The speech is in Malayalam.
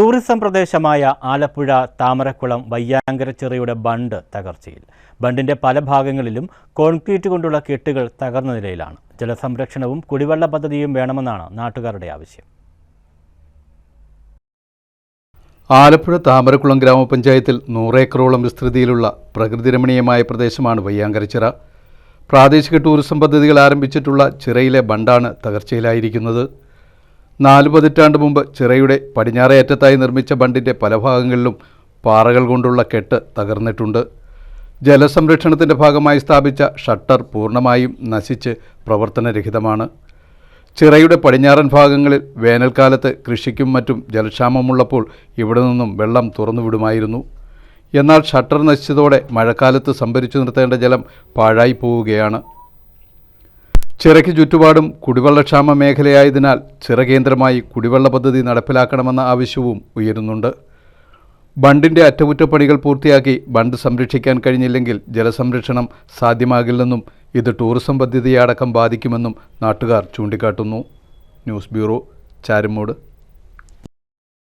ടൂറിസം പ്രദേശമായ ആലപ്പുഴ താമരക്കുളം വയ്യാങ്കരച്ചിറയുടെ ബണ്ട് തകർച്ചയിൽ. ബണ്ടിന്റെ പല ഭാഗങ്ങളിലും കോൺക്രീറ്റ് കൊണ്ടുള്ള കെട്ടുകൾ തകർന്ന നിലയിലാണ്. ജലസംരക്ഷണവും കുടിവെള്ള പദ്ധതിയും വേണമെന്നാണ് നാട്ടുകാരുടെ ആവശ്യം. ആലപ്പുഴ താമരക്കുളം ഗ്രാമപഞ്ചായത്തിൽ നൂറേക്കറോളം വിസ്തൃതിയിലുള്ള പ്രകൃതിരമണീയമായ പ്രദേശമാണ് വയ്യാങ്കരച്ചിറ പ്രാദേശിക ടൂറിസം പദ്ധതികൾ ആരംഭിച്ചിട്ടുള്ള ചിറയിലെ ബണ്ടാണ് തകർച്ചയിലായിരിക്കുന്നത്. നാല് പതിറ്റാണ്ട് മുമ്പ് ചിറയുടെ പടിഞ്ഞാറേ അറ്റത്തായി നിർമ്മിച്ച ബണ്ടിന്റെ പല ഭാഗങ്ങളിലും പാറകൾ കൊണ്ടുള്ള കെട്ട് തകർന്നിട്ടുണ്ട്. ജലസംരക്ഷണത്തിന്റെ ഭാഗമായി സ്ഥാപിച്ച ഷട്ടർ പൂർണമായും നശിച്ച് പ്രവർത്തനരഹിതമാണ്. ചിറയുടെ പടിഞ്ഞാറൻ ഭാഗങ്ങളിൽ വേനൽക്കാലത്ത് കൃഷിക്കും മറ്റും ജലക്ഷാമമുള്ളപ്പോൾ ഇവിടെ നിന്നും വെള്ളം തുറന്നുവിടുമായിരുന്നു. എന്നാൽ ഷട്ടർ നശിച്ചതോടെ മഴക്കാലത്ത് സംഭരിച്ചു നിർത്തേണ്ട ജലം പാഴായി പോവുകയാണ്. ചിറയ്ക്ക് ചുറ്റുപാടും കുടിവെള്ളക്ഷാമ മേഖലയായതിനാൽ ചിറകേന്ദ്രമായി കുടിവെള്ള പദ്ധതി നടപ്പിലാക്കണമെന്ന ആവശ്യവും ഉയരുന്നുണ്ട്. ബണ്ടിന്റെ അറ്റകുറ്റപ്പണികൾ പൂർത്തിയാക്കി ബണ്ട് സംരക്ഷിക്കാൻ കഴിഞ്ഞില്ലെങ്കിൽ ജലസംരക്ഷണം സാധ്യമാകില്ലെന്നും ഇത് ടൂറിസം പദ്ധതിയെ അടക്കം ബാധിക്കുമെന്നും നാട്ടുകാർ ചൂണ്ടിക്കാട്ടുന്നു. News bureau Charummoodu.